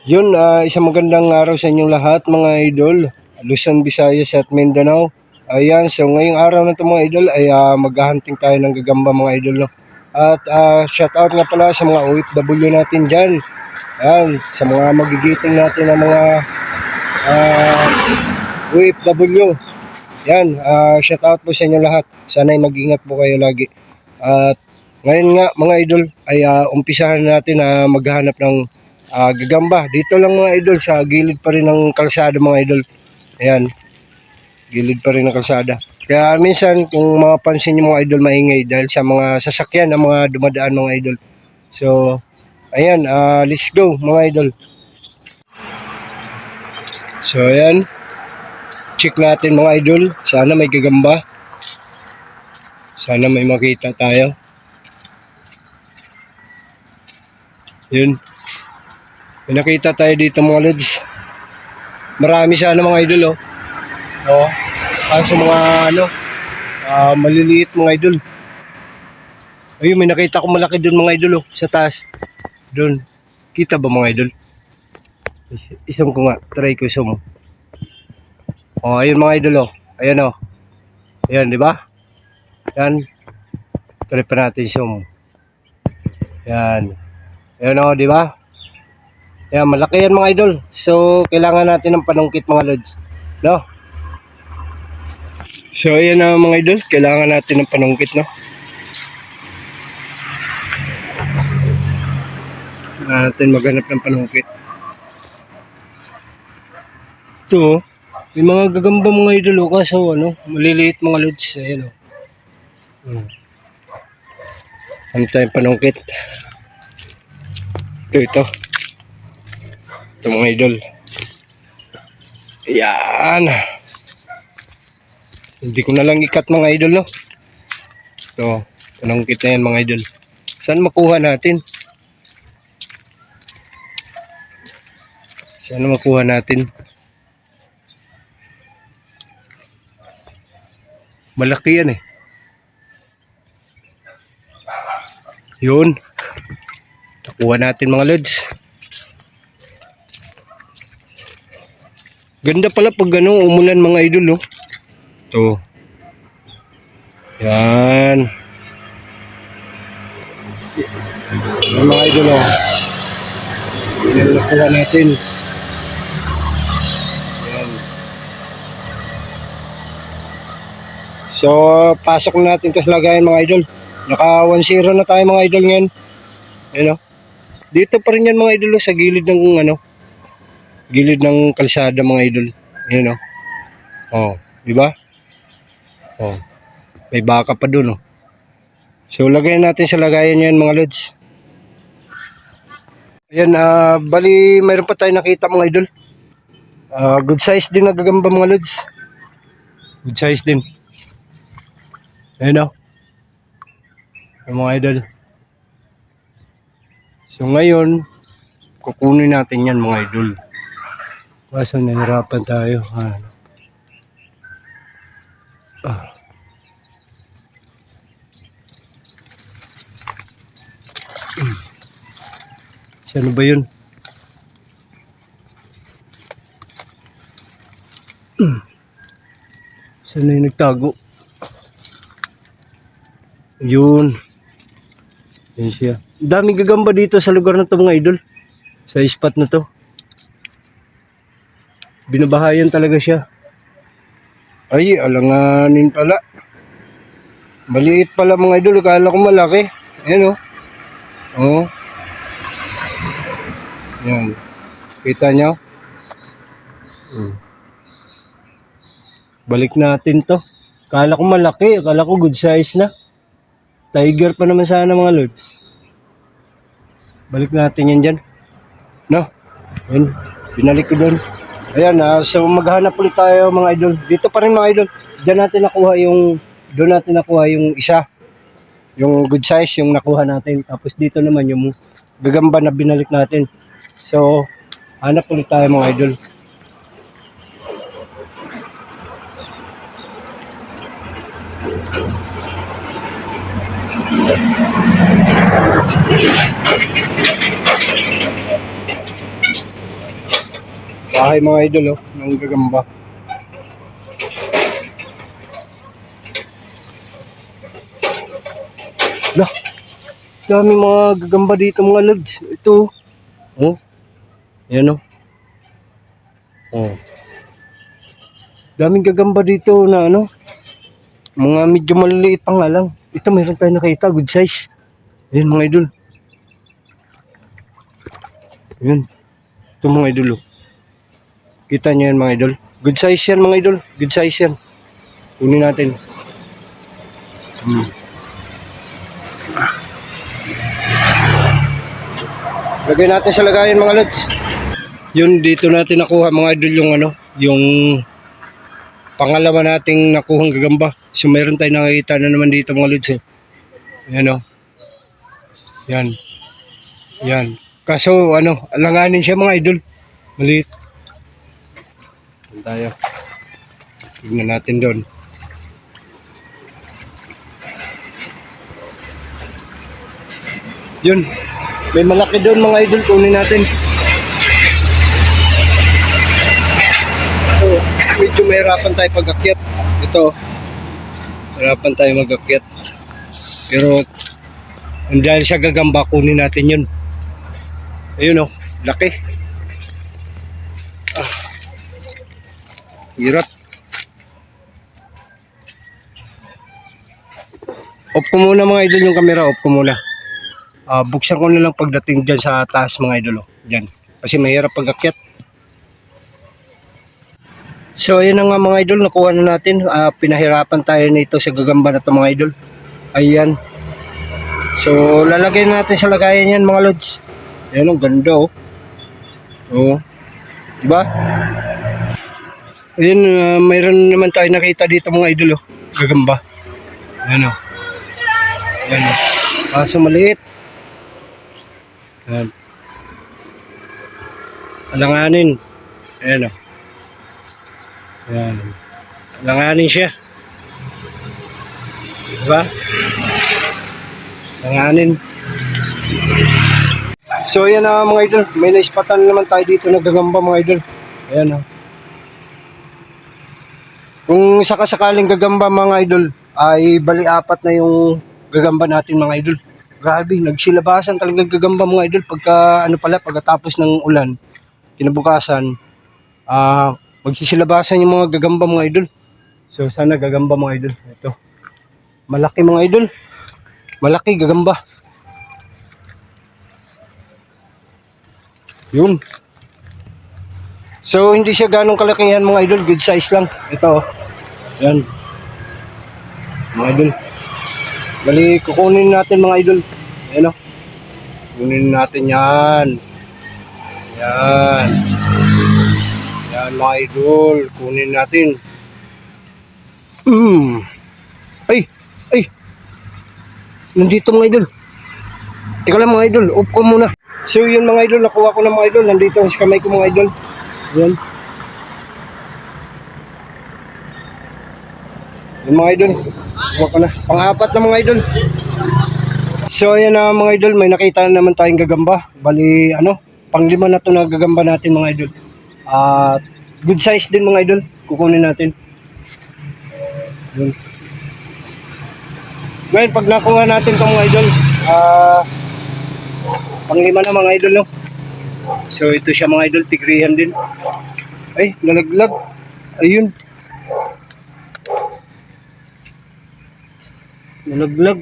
Yun, ah, isang magandang araw sa inyong lahat mga idol. Luzon, Visayas at Mindanao. Ayan, so ngayong araw na ito mga idol ay ah, maghahunting tayo ng gagamba mga idol. No? At ah, shout out nga pala sa mga OFW natin dyan. Ayan, sa mga magigiting natin ng mga ah, OFW. Yan, ah, shout out po sa inyo lahat. Sana'y mag-ingat po kayo lagi. At ngayon nga mga idol ay ah, umpisahan natin na maghahanap ng ah, gagamba. Dito lang mga idol sa gilid pa rin ng kalsada mga idol. Ayan. Gilid pa rin ng kalsada. Kaya minsan kung mapapansin niyo mga idol maingay dahil sa mga sasakyan ng mga dumadaan mga idol. So, ayan, ah, let's go mga idol. So, ayan. Check natin mga idol. Sana may gagamba. Sana may makita tayo. Yun. May nakita tayo dito mga lods. Marami sana mga idol oh. Oo. Kaso mga ano, ah, maliliit mga idol. Ayun, may nakita ko malaki doon mga idol oh, sa taas. Doon. Kita ba mga idol? Is- Isang ko nga, try ko isang. Oh, ayun mga idol oh. Ayan oh. Ayan, di ba? Yan. Try pa natin zoom. Yan. Ayan oh, di ba? Yan, malaki yan mga idol. So, kailangan natin ng panungkit mga lods. No? So, ayan na mga idol. Kailangan natin ng panungkit, no? Kailangan natin maghanap ng panungkit. Ito, may mga gagamba mga idol, oh, kaso ano, maliliit mga lods. Ayan, oh. Hmm. Ano tayong panungkit? Ito, ito. Ito mga idol. Ayan. Hindi ko na lang ikat mga idol, no? Ito, panungkit na yan mga idol. Saan makuha natin? Saan makuha natin? Malaki yan eh. Yun. Nakuha natin mga lods. Ganda pala pag ano, umulan mga idol, oh. Ito. Yan. Yan mga idol, oh. Yan nakuha natin. Yan. So, pasok na natin sa lagayan mga idol. Naka 1-0 na tayo mga idol ngayon. Ayan, oh. Dito pa rin yan mga idol, oh, sa gilid ng ano, gilid ng kalsada mga idol. Ayan oh. Oh, di ba? Oh. May baka pa dun oh. So lagyan natin sa lagayan yan mga lods. Ayan, ah, bali mayroon pa tayo nakita mga idol. Ah, good size din nagagamba mga lods. Good size din. Ayan oh. Yung mga idol. So ngayon, kukunin natin yan mga idol. Kaso nahirapan tayo. Ano? Ah. Saan ba yun? Saan na yung nagtago? Yun. Yun siya. Daming gagamba dito sa lugar na to mga idol. Sa spot na to. Binabahayan talaga siya. Ay, alanganin pala. Maliit pala mga idol. Kala ko malaki. Ayan o. Oo. Yan. Kita nyo? Hmm. Balik natin to. Kala ko malaki. Kala ko good size na. Tiger pa naman sana mga lods. Balik natin yan dyan. No? Ayun. Binalik ko doon. Ayan, ah, so maghanap ulit tayo mga idol. Dito pa rin mga idol. Diyan natin nakuha yung, doon natin nakuha yung isa. Yung good size, yung nakuha natin. Tapos dito naman yung gagamba na binalik natin. So, hanap ulit tayo mga idol. Bahay mga idol oh, ng gagamba. Lah, dami mga gagamba dito mga lods. Ito. Oh. Yan oh. Oh. Daming gagamba dito na ano. Mga medyo maliliit pa nga lang. Ito mayroon tayo nakita, good size. Ayan mga idol. Ayan. Ito mga idol oh. Kita nyo yan mga idol. Good size yan mga idol. Good size yan. Kunin natin. Hmm. Lagay natin sa lagayan mga lods. Yun dito natin nakuha mga idol yung ano, yung pangalawa nating nakuhang gagamba. So meron tayong nakikita na naman dito mga lods. Eh. Yan o. Yan. Yan. Kaso ano, alanganin siya mga idol. Maliit. Yan tayo. Tignan natin doon. Yun. May malaki doon mga idol. Kunin natin. So, medyo mahirapan tayo pag-akyat. Ito. Mahirapan tayo mag-akyat. Pero, dahil siya gagamba, kunin natin yun. Ayun o. Laki. Hirap. Off ko muna mga idol yung camera. Off ko muna. Ah, buksan ko na lang pagdating dyan sa taas mga idol. oh. Dyan. Kasi mahirap pag-akyat. So ayun na nga mga idol, nakuha na natin. Ah, pinahirapan tayo nito sa gagamba na to mga idol. Ayan. So lalagay natin sa lagayan yan mga lods. Ayan ang ganda oh. Oo. Diba? Ayun, ah, mayroon naman tayo nakita dito mga idol oh. Gagamba. Ayan oh. Ayan oh. Kaso maliit. Ayan. Alanganin. Ayan o. Ayan. Alanganin siya. Diba? Alanganin. So ayan na mga idol. May naispatan naman tayo dito na gagamba mga idol. Ayan o. Kung sakasakaling gagamba mga idol, ay bali apat na yung gagamba natin mga idol. Grabe, nagsilabasan talaga gagamba mga idol pagka ano pala pagkatapos ng ulan. Kinabukasan, ah magsisilabasan yung mga gagamba mga idol. So sana gagamba mga idol. Ito. Malaki mga idol. Malaki gagamba. Yun. So hindi siya ganong kalakihan mga idol, good size lang. Ito. oh. Yan. Mga idol. Bali, kukunin natin mga idol. Ayan o. Kunin natin yan. Yan. Yan mga idol. Kunin natin. Mm. Ay! Ay! Nandito mga idol. Teka lang mga idol. Off ko muna. So yun mga idol. Nakuha ko na mga idol. Nandito sa kamay ko mga idol. Yan. Yung mga idol. Ko na. Pang-apat na mga idol. So ayan na mga idol, may nakita na naman tayong gagamba. Bali ano, panglima na to na gagamba natin mga idol. At good size din mga idol, kukunin natin. Yun. Ngayon pag nakuha natin tong mga idol, ah panglima na mga idol no. So ito siya mga idol, tigrihan din. Ay, nalaglag. Ayun. Nalaglag.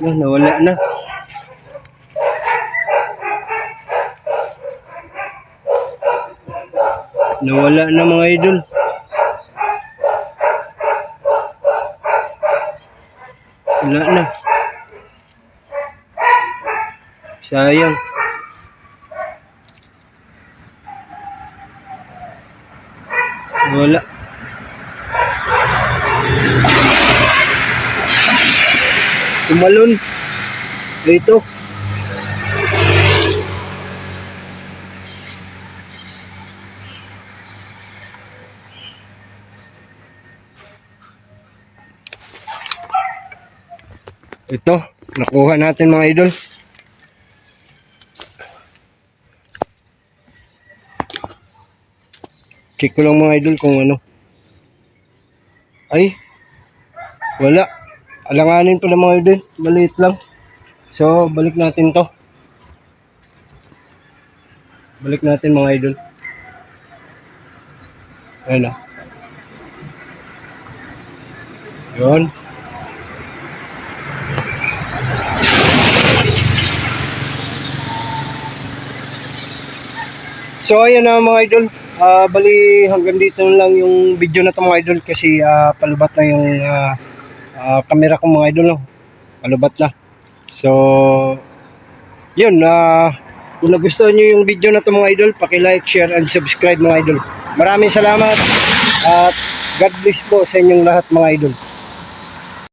Na, nawala na. Nawala na mga idol. Wala na. Sayang. Wala. Tumalon. Ito. Ito, nakuha natin mga idol. Check ko lang mga idol kung ano. Ay, wala. Alanganin pala mga idol. Maliit lang. So, balik natin to. Balik natin mga idol. Ayun na. Yun. So ayan na mga idol. Ah, bali hanggang dito lang yung video na to mga idol kasi ah, palubat na yung ah, ah, camera ko mga idol. No? Palubat na. So yun na kung nagustuhan nyo yung video na to mga idol, paki-like, share and subscribe mga idol. Maraming salamat at God bless po sa inyong lahat mga idol.